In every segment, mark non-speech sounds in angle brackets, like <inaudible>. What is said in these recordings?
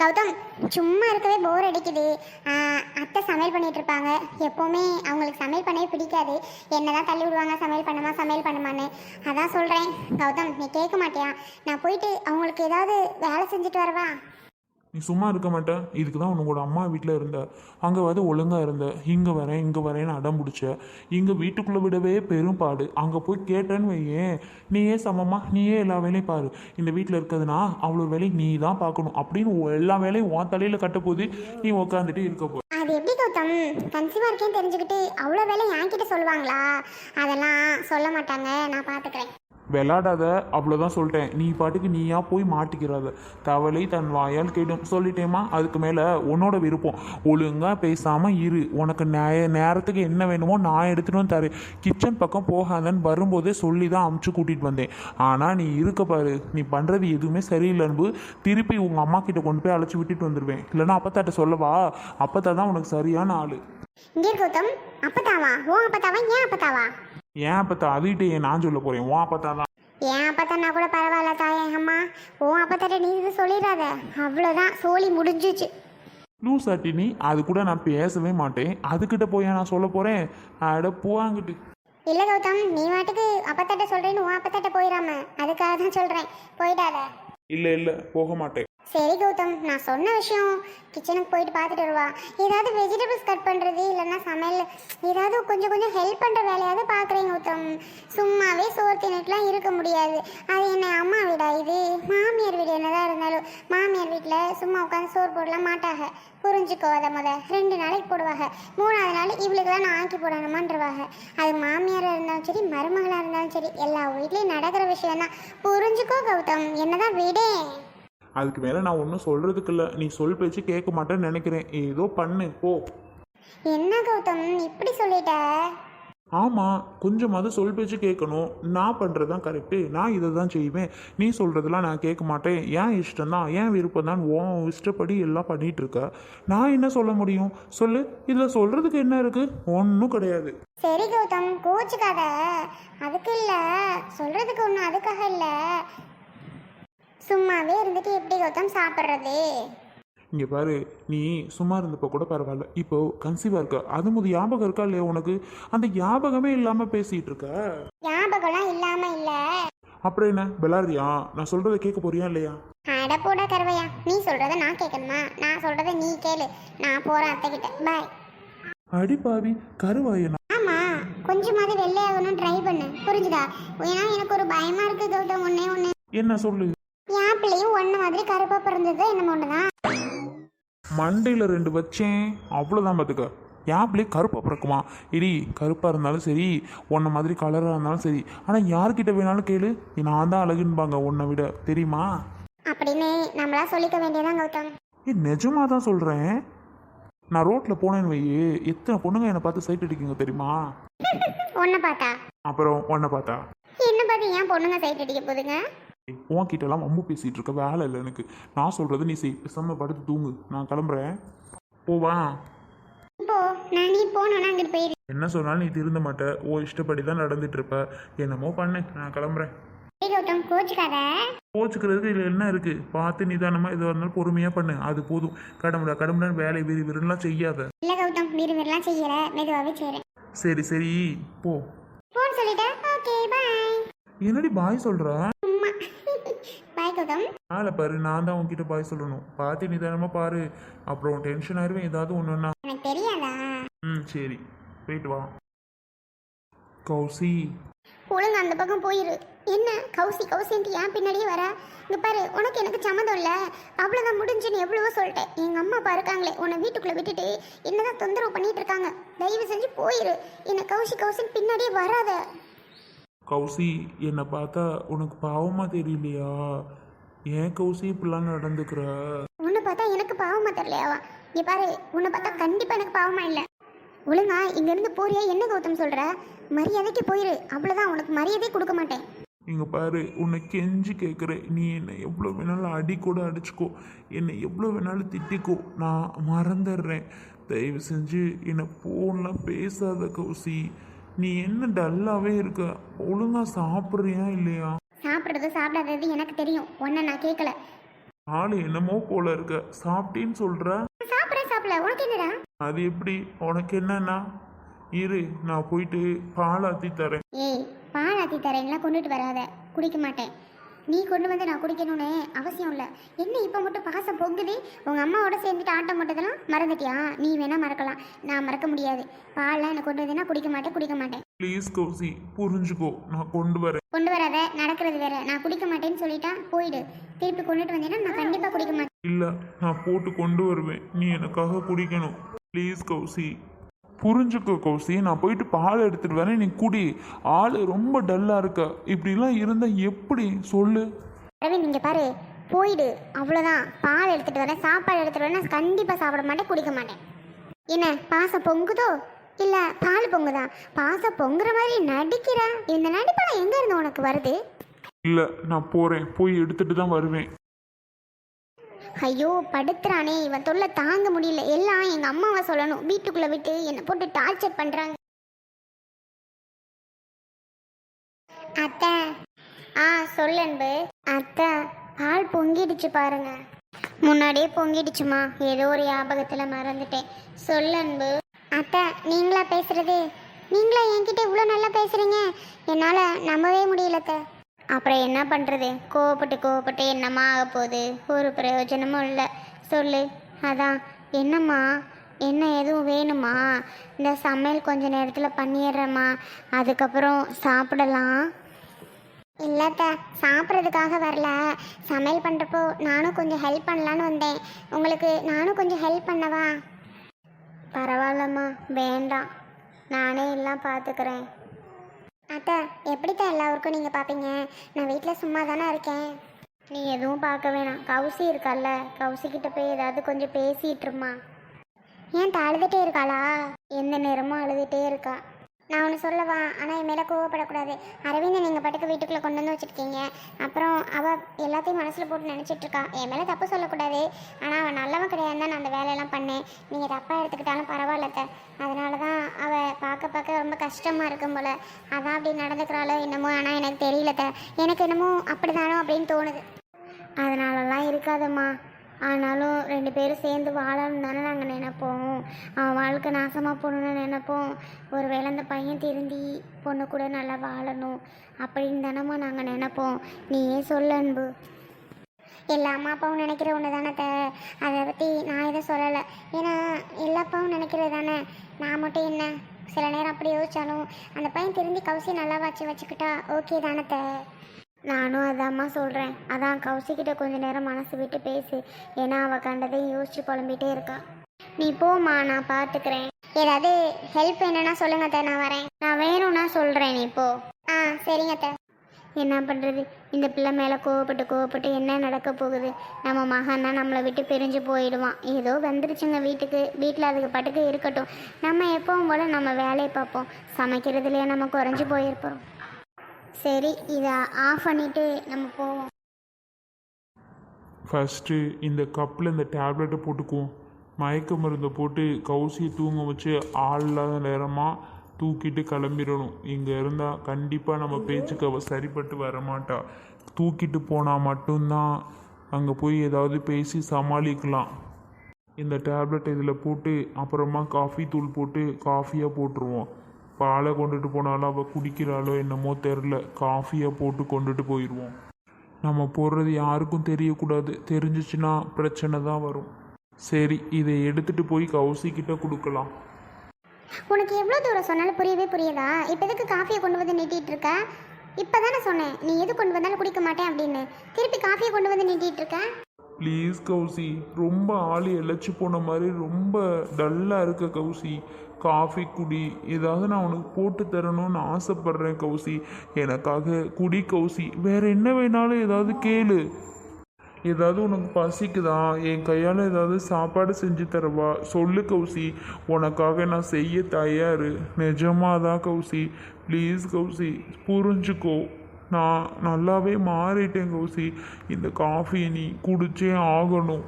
கௌதம் சும்மா இருக்கவே போர் அடிக்குது. அத்தை சமையல் பண்ணிட்டு இருப்பாங்க. எப்போவுமே அவங்களுக்கு சமையல் பண்ணவே பிடிக்காது. என்னதான் தள்ளி விடுவாங்க சமையல் பண்ணுமா சமையல் பண்ணுமான்னு. அதான் சொல்கிறேன் கௌதம் நீ கேட்க மாட்டியா? நான் போயிட்டு அவங்களுக்கு ஏதாவது வேலை செஞ்சுட்டு வரவா? நீ சும்மா இருக்க மாட்டேன் இதுக்கு தான் உன்னோட அம்மா வீட்டில் இருந்த. அங்கே வந்து ஒழுங்காக இருந்த. இங்கே வரேன் இங்கே வரேன்னு அடம் பிடிச்ச. இங்கே வீட்டுக்குள்ளே விடவே பெரும்பாடு. அங்கே போய் கேட்டேன்னு வையேன். நீயே சமமா? நீயே எல்லா வேலையும் பாரு. இந்த வீட்டில் இருக்கிறதுனா அவ்வளோ வேலையும் நீ தான் பார்க்கணும் அப்படின்னு எல்லா வேலையும் உன் தலையில் கட்டப்போது நீ உட்காந்துட்டு இருக்க போ. அது எப்படி கௌதம்? கன்சீவாக இருக்கேன்னு தெரிஞ்சுக்கிட்டு அவ்வளோ வேலை என்கிட்ட சொல்லுவாங்களா? அதெல்லாம் சொல்ல மாட்டாங்க. நான் பார்த்துக்கிறேன் விளாடாத அவ்வளோதான் சொல்லிட்டேன். நீ பாட்டுக்கு நீயா போய் மாட்டிக்கிறாத. தவளை தன் வாயால் கேடும். சொல்லிட்டேமா அதுக்கு மேலே உன்னோட விருப்பம். ஒழுங்காக பேசாமல் இரு. உனக்கு நே நேரத்துக்கு என்ன வேணுமோ நான் எடுத்துகிட்டு வந்து தரேன். கிச்சன் பக்கம் போகாதன்னு வரும்போதே சொல்லி தான் அமுச்சு கூட்டிகிட்டு வந்தேன். ஆனால் நீ இருக்க பாரு. நீ பண்ணுறது எதுவுமே சரியில்லை அன்பு. திருப்பி உங்கள் அம்மா கிட்ட கொண்டு போய் அழைச்சி விட்டுட்டு வந்துடுவேன் இல்லைன்னா அப்பத்தாட்ட சொல்லவா? அப்பத்தா தான் உனக்கு சரியான ஆள். இங்கே கௌதம். அப்பத்தாவா? ஓ அப்பத்தாவா? ஏன் அப்பத்தாவா? ஏன் அப்பத்தா அதுகிட்ட ஏன் நான் சொல்ல போகிறேன் உன் அப்பத்தா தான். ஏன் அப்பத்தானா கூட பரவாயில்ல தாயே அம்மா. ஓ அப்பத்தாட்ட நீ இது சொல்லிடாத. அவ்வளோதான் சோலி முடிஞ்சிச்சு. லூஸ் நீ அது கூட நான் பேசவே மாட்டேன். அதுக்கிட்ட போய் நான் சொல்ல போகிறேன் அட போவாங்கிட்டு. இல்லை கௌதம் நீ வாட்டுக்கு அப்பத்தாட்ட சொல்கிறேன்னு உன் அப்பத்தாட்ட போயிடாம அதுக்காக தான் சொல்கிறேன் போயிடாத. இல்லை இல்லை போக மாட்டேன். சரி கௌதம் நான் சொன்ன விஷயம் கிச்சனுக்கு போயிட்டு பார்த்துட்டு வருவா. ஏதாவது வெஜிடபிள்ஸ் கட் பண்ணுறது இல்லைன்னா சமையல் ஏதாவது கொஞ்சம் கொஞ்சம் ஹெல்ப் பண்ணுற வேலையாவது பார்க்குறேன் கௌதம். சும்மாவே சோறு தின்னுட்டுலாம் இருக்க முடியாது. அது என்ன அம்மா வீடா இது? மாமியார் வீடு என்னதான் இருந்தாலும் மாமியார் வீட்டில் சும்மா உட்காந்து சோறு போடலாம் மாட்டாங்க புரிஞ்சுக்கோ அதை முத. ரெண்டு நாளைக்கு போடுவாங்க மூணாவது நாள் இவளுக்குலாம் நான் ஆக்கி போடணுமான்றவாங்க அது மாமியாராக இருந்தாலும் சரி மருமகளாக இருந்தாலும் சரி எல்லா வீட்லேயும் நடக்கிற விஷயம் தான் புரிஞ்சுக்கோ கௌதம் என்னதான் விடேன் அதுக்கு மேலே நான் ஒன்றும் சொல்கிறதுக்கு இல்லை. நீ சொல் பேச்சு கேட்க மாட்டேன்னு நினைக்கிறேன். ஏதோ பண்ணு போ. என்ன கௌதம்? இப்படி சொல்லிட்ட? ஆமாம் கொஞ்சமாவது சொல் பேச்சு கேட்கணும். நான் பண்ணுறது தான் கரெக்டு நான் இதை தான் செய்வேன். நீ சொல்கிறதெல்லாம் நான் கேட்க மாட்டேன். ஏன் இஷ்டம் தான் ஏன் விருப்பம் தான் உன் இஷ்டப்படி எல்லாம் பண்ணிட்டு இருக்க நான் என்ன சொல்ல முடியும்? சொல்லு. இதில் சொல்கிறதுக்கு என்ன இருக்குது ஒன்றும் கிடையாது. சரி கௌதம் கோச்சுக்காத. அதுக்கு இல்ல. சொல்றதுக்கு ஒன்றும் அதுக்காக இல்ல. சும்மாவே இருந்துட்டு எப்படி கௌதம் சாப்பிட்றது? இங்கே பாரு நீ சும்மா இருந்தப்போ கூட பரவாயில்ல. இப்போ கன்சீவாக இருக்க. அது முது ஞாபகம் இருக்கா இல்லையா உனக்கு? அந்த ஞாபகமே இல்லாமல் பேசிகிட்டு இருக்க. ஞாபகம்லாம் இல்லாம இல்ல. அப்புறம் என்ன? பெலாரியா நான் சொல்கிறத கேட்க போறியா இல்லையா? அட போடா கருவையா. நீ சொல்றத நான் கேட்கணுமா? நான் சொல்றத நீ கேளு. நான் போறேன் அத்தை கிட்ட பாய் அடி பாவி கருவாயனா? ஆமா. கொஞ்சமாவது வெள்ளையாகணும் ட்ரை பண்ணு. புரிஞ்சுதா? ஏன்னா எனக்கு ஒரு பயமா இருக்கு கௌதம். ஒன்னே ஒண்ணு என்ன சொல்லு? ஒன்ன மாதிரி கருப்பா பிறந்தது என்ன ஒண்ணுதான். மண்டையில் ரெண்டு வச்சேன். அவ்வளோதான் பார்த்துக்க என் பிள்ளை கருப்பாக பிறக்குமா? இடி கருப்பாக இருந்தாலும் சரி உன்னை மாதிரி கலராக இருந்தாலும் சரி. ஆனால் யார்கிட்ட வேணாலும் கேளு. நான் தான் அழகுன்பாங்க உன்னை விட. தெரியுமா? அப்படின்னு நம்மளா சொல்லிக்க வேண்டியதான் கௌதம் ஏ நிஜமாக தான் சொல்கிறேன் நான் ரோட்டில் போனேன்னு வையே எத்தனை பொண்ணுங்க என்னை பார்த்து சைட் அடிக்குங்க தெரியுமா? <laughs> உன்னை பார்த்தா? அப்புறம் உன்னை பார்த்தா? என்ன பார்த்து ஏன் பொண்ணுங்க சைட் அடிக்க போகுதுங்க உன்கிட்டலாம் வம்பு பேசிகிட்டு இருக்க வேலை இல்லை எனக்கு. நான் சொல்கிறது நீ செய். பேசாம படுத்து தூங்கு. நான் கிளம்புறேன். போவா இப்போ நான் நீ போனோன்னா அங்கிட்டு போயிரு. என்ன சொன்னாலும் நீ திருந்த மாட்ட. ஓ இஷ்டப்படி தான் நடந்துட்டு இருப்ப. என்னமோ பண்ணு. நான் கிளம்புறேன். சரி கௌதம் கோச்சுக்காத. கோச்சுக்கிறதுக்கு இதில் என்ன இருக்குது பார்த்து நிதானமாக எதுவாக இருந்தாலும் பொறுமையாக பண்ணு. அது போதும். கடமுடா கடமுடான்னு வேலை விரி விருலாம் செய்யாத. இல்ல கௌதம் வீடு வீடுலாம் செய்யல. மெதுவாகவே செய்கிறேன் சரி சரி. போ. போன் சொல்லிட்டேன். Okay bye. என்னடி பாய் சொல்கிற கௌதம் மேலே பாரு நான் தான் உன்கிட்ட பாய் சொல்லணும். பார்த்து நிதானமாக பாரு. அப்புறம் டென்ஷன் ஆயிருவேன் ஏதாவது ஒன்றுன்னா எனக்கு தெரியாதா? ம் சரி. போயிட்டு வா. கௌசி. ஒழுங்கு அந்த பக்கம் போயிரு. என்ன? கௌசி கௌசின்ட்டு ஏன் பின்னாடியே வர. இங்க பாரு உனக்கு எனக்கு சம்மந்தம் இல்ல. அவ்வளவுதான் முடிஞ்சுன்னு எவ்வளவோ சொல்லிட்டேன். எங்க அம்மா அப்பா இருக்காங்களே உன்னை வீட்டுக்குள்ள விட்டுட்டு என்னதான் தொந்தரவு பண்ணிட்டு இருக்காங்க. தயவு செஞ்சு போயிரு. என்ன கௌசி கௌசின்னு பின்னாடியே வராத. கௌசி என்னை பார்த்தா உனக்கு பாவமாக தெரியலையா? ஏன் கௌசி இப்படிலாம் நடந்துக்கிற? உன்னை பார்த்தா எனக்கு பாவமா தெரியலையாவா இங்க பாரு உன்னை பார்த்தா கண்டிப்பா எனக்கு பாவமா இல்ல. ஒழுங்கா இங்க இருந்து போறியா? என்ன கௌதம் சொல்ற? மரியாதைக்கு போயிரு. அவ்வளவுதான் உனக்கு மரியாதை கொடுக்க மாட்டேன். இங்கே பாரு உன்னை கெஞ்சி கேட்குறேன் நீ என்னை எவ்வளோ வேணாலும் அடி கூட அடிச்சுக்கோ. என்னை எவ்வளோ வேணாலும் திட்டிக்கோ. நான் மறந்துடுறேன். தயவு செஞ்சு என்னை ஃபோன்லாம் பேசாத கௌசி. நீ என்ன டல்லாகவே இருக்க? ஒழுங்காக சாப்பிட்றியா இல்லையா? சாப்பிடுறது சாப்பிடாதது எனக்கு தெரியும். உன்னை நான் கேட்கல ஆள் என்னமோ போல இருக்க. சாப்பிட்டேன்னு சொல்ற? சாப்பிட்றேன் சாப்பிடல. உனக்கு என்னடா? அது எப்படி? உனக்கு என்னன்னா? இரு நான் போயிட்டு பால் ஆத்தி தரேன். ஏய் பால் ஆத்தி தரேன்லாம் கொண்டுட்டு வராத. குடிக்க மாட்டேன். நீ கொண்டு வந்து நான் குடிக்கணும்னு அவசியம் இல்லை. என்ன இப்போ மட்டும் பாசம் பொங்குது? உங்கள் அம்மாவோட சேர்ந்துட்டு ஆட்டம் போட்டதெல்லாம் மறந்துட்டியா? நீ வேணா மறக்கலாம். நான் மறக்க முடியாது. பால்லாம் எனக்கு கொண்டு வந்தேன்னா குடிக்க மாட்டேன் குடிக்க மாட்டேன். ப்ளீஸ் கௌசி புரிஞ்சுக்கோ. நான் கொண்டு வரேன். கொண்டு வராத நடக்கிறது வேற. நான் குடிக்க மாட்டேன்னு சொல்லிட்டா போயிடு. திருப்பி கொண்டுட்டு வந்தேன்னா நான் கண்டிப்பாக குடிக்க மாட்டேன். இல்ல நான் போட்டு கொண்டு வருவேன். நீ எனக்காக குடிக்கணும். ப்ளீஸ் கௌசி. புரிஞ்சுக்கோ கௌசி. நான் போயிட்டு பால் எடுத்துட்டு வரேன். நீ குடி. ஆள் ரொம்ப டல்லா இருக்க. இப்படிலாம் இருந்தா எப்படி? சொல்லு. அரவிந்த் இங்கே பாரு. போயிடு. அவ்வளோதான் பால் எடுத்துகிட்டு வரேன். சாப்பாடு எடுத்துகிட்டு வரேன். நான் கண்டிப்பாக சாப்பிட மாட்டேன். குடிக்க மாட்டேன். என்ன பாசம் பொங்குதோ? இல்லை பால் பொங்குதா? பாசம் பொங்குற மாதிரி நடிக்கிற? இந்த நடிப்பெல்லாம் எங்கே இருந்து உனக்கு வருது? இல்ல நான் போறேன். போய் எடுத்துட்டு தான் வருவேன். ஐயோ படுத்துறானே. இவன் தொல்லை தாங்க முடியல. எல்லாம் எங்கள் அம்மாவை சொல்லணும். வீட்டுக்குள்ளே விட்டு என்னை போட்டு டார்ச்சர் பண்ணுறாங்க அத்தை. ஆ சொல்லன்பு அத்தை பால் பொங்கிடுச்சு பாருங்க. முன்னாடியே பொங்கிடுச்சுமா. ஏதோ ஒரு ஞாபகத்தில் மறந்துட்டேன். சொல்லன்பு அத்தை நீங்களா பேசுறது? நீங்களா என்கிட்ட இவ்வளோ நல்லா பேசுறீங்க. என்னால் நம்பவே முடியலத்தை அப்புறம் என்ன பண்ணுறது கோவப்பட்டு கோவப்பட்டு என்னம்மா ஆக போகுது? ஒரு பிரயோஜனமும் இல்லை. சொல்லு. அதான். என்னம்மா? என்ன எதுவும் வேணுமா? இந்த சமையல் கொஞ்ச நேரத்தில் பண்ணிடுறேம்மா. அதுக்கப்புறம் சாப்பிடலாம். இல்லைத்த சாப்பிட்றதுக்காக வரல. சமையல் பண்ணுறப்போ நானும் கொஞ்சம் ஹெல்ப் பண்ணலான்னு வந்தேன். உங்களுக்கு நானும் கொஞ்சம் ஹெல்ப் பண்ணவா? பரவாயில்லம்மா. வேண்டாம். நானே எல்லாம் பார்த்துக்கிறேன். அத்தை எப்படித்தான் எல்லாருக்கும் நீங்கள் பார்ப்பீங்க நான் வீட்டில் சும்மா தானே இருக்கேன். நீ எதுவும் பார்க்க வேணாம். கவுசி இருக்கால்ல. கவுசிக்கிட்ட கிட்ட போய் ஏதாவது கொஞ்சம் பேசிகிட்டுருமா ஏன் அழுதுகிட்டே இருக்காளா? எந்த நேரமும் அழுதுகிட்டே இருக்கா. நான் ஒன்று சொல்லவா? ஆனால் என் மேலே கோவப்படக்கூடாது. அரவிந்த் நீங்கள் பாட்டுக்கு வீட்டுக்குள்ளே கொண்டு வந்து வச்சுருக்கீங்க. அப்புறம் அவள் எல்லாத்தையும் மனசில் போட்டு நினச்சிட்டு என் மேலே தப்பு சொல்லக்கூடாது. ஆனால் அவன் நல்லவன் கிடையாது தான் நான் அந்த வேலையெல்லாம் பண்ணேன். நீங்கள் தப்பாக எடுத்துக்கிட்டாலும் பரவாயில்ல அதனால தான் அவள் பார்க்க பார்க்க ரொம்ப கஷ்டமாக இருக்கும் போல். அதான் அப்படி நடந்துக்கிறாளோ என்னமோ ஆனால் எனக்கு தெரியலத்த எனக்கு என்னமோ அப்படி தானோ அப்படின்னு தோணுது. அதனாலலாம் இருக்காதம்மா. ஆனாலும் ரெண்டு பேரும் சேர்ந்து வாழணும் தானே நாங்கள் நினைப்போம். அவன் வாழ்க்கை நாசமாக போகணுன்னு நினைப்போம். ஒருவேளை அந்த பையன் திருந்தி பொண்ணு கூட நல்லா வாழணும் அப்படின்னு தானம்மா நாங்கள் நினைப்போம். நீயே சொல்ல அன்பு. எல்லா அம்மா அப்பாவும் நினைக்கிற ஒன்று தானே த அதை பற்றி நான் எதுவும் சொல்லலை. ஏன்னா எல்லா அப்பாவும் நினைக்கிறது தானே? நான் மட்டும் என்ன? சில நேரம் அப்படி யோசிச்சாலும் அந்த பையன் திருந்தி கவுசி நல்லா வச்சு வச்சுக்கிட்டா ஓகே தானே த நானும் அதாம்மா சொல்கிறேன் அதான் கௌசிக்கிட்ட கொஞ்ச நேரம் மனசு விட்டு பேசு. ஏன்னா அவள் கண்டதையும் யோசிச்சு புலம்பிகிட்டே இருக்கா. நீ போம்மா நான் பார்த்துக்கிறேன் ஏதாவது ஹெல்ப் என்னன்னா சொல்லுங்க அத்தை நான் வரேன். நான் வேணும்னா சொல்கிறேன் நீ போ. ஆ சரிங்க அத்தை. என்ன பண்ணுறது இந்த பிள்ளை மேலே கோவப்பட்டு கோவப்பட்டு என்ன நடக்க போகுது? நம்ம மகன் தான் நம்மளை விட்டு பிரிஞ்சு போயிடுவான். ஏதோ வந்துருச்சுங்க வீட்டுக்கு. வீட்டில் அதுக்கு பாட்டுக்கு இருக்கட்டும். நம்ம எப்பவும் போல் நம்ம வேலையை பார்ப்போம். சமைக்கிறதுலேயே நம்ம குறைஞ்சி போயிருப்போம். சரி இதை ஆஃப் பண்ணிட்டு நம்ம போவோம். ஃபஸ்ட்டு இந்த கப்பில் இந்த டேப்லெட்டை போட்டுக்குவோம் மயக்க மருந்தை போட்டு கௌசியை தூங்க வச்சு ஆள் இல்லாத நேரமாக தூக்கிட்டு கிளம்பிடணும். இங்கே இருந்தால் கண்டிப்பாக நம்ம பேச்சுக்கு அவள் சரிப்பட்டு வரமாட்டா. தூக்கிட்டு போனால் மட்டும்தான் அங்கே போய் ஏதாவது பேசி சமாளிக்கலாம். இந்த டேப்லெட் இதில் போட்டு அப்புறமா காஃபி தூள் போட்டு காஃபியாக போட்டுருவோம். பாலை கொண்டுட்டு போனாலும் அவள் குடிக்கிறாளோ என்னமோ தெரில காஃபியாக போட்டு கொண்டுட்டு போயிடுவோம் நம்ம போடுறது யாருக்கும் தெரியக்கூடாது. தெரிஞ்சிச்சுன்னா பிரச்சனை தான் வரும். சரி இதை எடுத்துட்டு போய் கவுசிக்கிட்ட கொடுக்கலாம். உனக்கு எவ்வளோ தூரம் சொன்னாலும் புரியவே புரியுதா? இப்போ எதுக்கு காஃபியை கொண்டு வந்து நீட்டிகிட்டு இருக்க? இப்போ தானே சொன்னேன். நீ எது கொண்டு வந்தாலும் குடிக்க மாட்டேன் அப்படின்னு. திருப்பி காஃபியை கொண்டு வந்து நீட்டிகிட்டு இருக்க? ப்ளீஸ் கௌசி ரொம்ப ஆள் இழைச்சி போன மாதிரி ரொம்ப டல்லாக இருக்க கௌசி. காஃபி குடி ஏதாவது நான் உனக்கு போட்டு தரணும்னு ஆசைப்பட்றேன் கௌசி. எனக்காக குடி கௌசி. வேறு என்ன வேணாலும் ஏதாவது கேளு. ஏதாவது உனக்கு பசிக்குதா? என் கையால் ஏதாவது சாப்பாடு செஞ்சு தரவா? சொல்லு கௌசி. உனக்காக நான் செய்ய தயார். நிஜமாக தான் கௌசி. ப்ளீஸ் கௌசி. புரிஞ்சுக்கோ. நான் நல்லாவே மாறிட்டேன் கௌசி. இந்த காஃபியை நீ குடிச்சே ஆகணும்.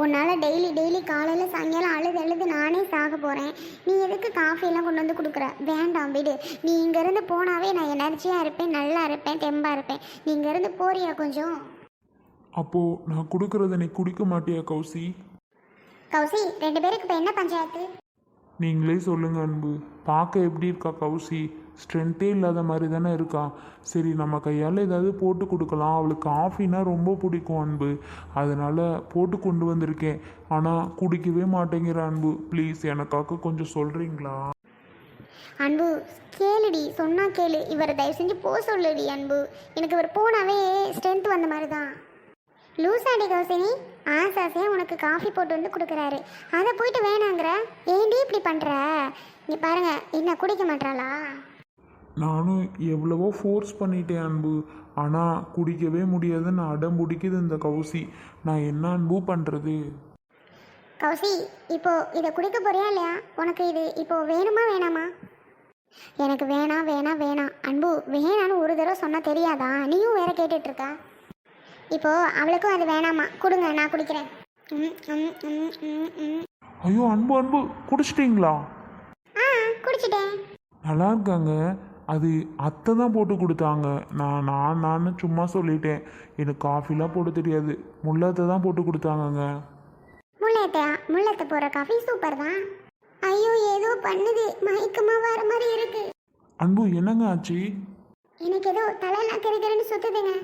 உன்னால் டெய்லி டெய்லி காலையில் சாயங்காலம் அழுது அழுது நானே சாக போகிறேன் நீ எதுக்கு காஃபியெல்லாம் கொண்டு வந்து கொடுக்குற? வேண்டாம் விடு. நீ இங்கேருந்து போனாவே நான் எனர்ஜியாக இருப்பேன் நல்லா இருப்பேன் தெம்பாக இருப்பேன். நீ இங்கேருந்து போறியா கொஞ்சம்? அப்போது நான் கொடுக்கறத நீ குடிக்க மாட்டியா கௌசி? கௌசி ரெண்டு பேருக்கு இப்போ என்ன பஞ்சாயத்து? நீங்களே சொல்லுங்க அன்பு. பார்க்க எப்படி இருக்கா கௌசி? ஸ்ட்ரென்த்தே இல்லாத மாதிரி தானே இருக்கா? சரி நம்ம கையால் ஏதாவது போட்டு கொடுக்கலாம். அவளுக்கு காஃபினா ரொம்ப பிடிக்கும் அன்பு. அதனால போட்டு கொண்டு வந்திருக்கேன். ஆனால் குடிக்கவே மாட்டேங்கிற அன்பு. ப்ளீஸ் எனக்காக கொஞ்சம் சொல்கிறீங்களா அன்பு கேளுடி. சொன்னால் கேளு. இவரை தயவு செஞ்சு போக சொல்லுடி அன்பு. எனக்கு இவர் போனாவே ஸ்ட்ரென்த் வந்த மாதிரி தான். லூசாடி கௌசினி. ஆசாசையாக உனக்கு காஃபி போட்டு வந்து கொடுக்குறாரு. அதை போயிட்டு வேணாங்கிற. ஏண்டி இப்படி பண்ணுற நீ பாருங்க என்ன குடிக்க மாட்டாளா? நானும் எவ்வளவோ ஃபோர்ஸ் பண்ணிட்டேன் அன்பு. ஆனால் குடிக்கவே முடியாதுன்னு அடம் பிடிக்குது இந்த கௌசி. நான் என்ன அன்பு பண்ணுறது கௌசி இப்போ இதை குடிக்க போறியா இல்லையா? உனக்கு இது இப்போ வேணுமா வேணாமா? எனக்கு வேணாம் வேணாம் வேணாம் அன்பு வேணான்னு ஒரு தடவை சொன்னா தெரியாதா? நீயும் வேற கேட்டுட்டு இருக்க இப்போ அவளுக்கும் அது வேணாமா? கொடுங்க நான் குடிக்கிறேன். ஐயோ அன்பு அன்பு. குடிச்சிட்டிங்களா? ஆ குடிச்சிட்டேன். நல்லா இருக்காங்க. அது அத்தை தான் போட்டு கொடுத்தாங்க. நான் நான் நான் சும்மா சொல்லிட்டேன். எனக்கு காஃபிலாம் போட தெரியாது. முள்ளத்தை தான் போட்டு கொடுத்தாங்கங்க. முள்ளத்தை முள்ளத்தை போடுற காஃபி சூப்பர் தான். ஐயோ ஏதோ பண்ணுது. மயக்கமா வர மாதிரி இருக்கு. அன்பு என்னங்க ஆச்சு? எனக்கு ஏதோ தலையெல்லாம் கிருக்கிறேன்னு சுத்துதுங்க.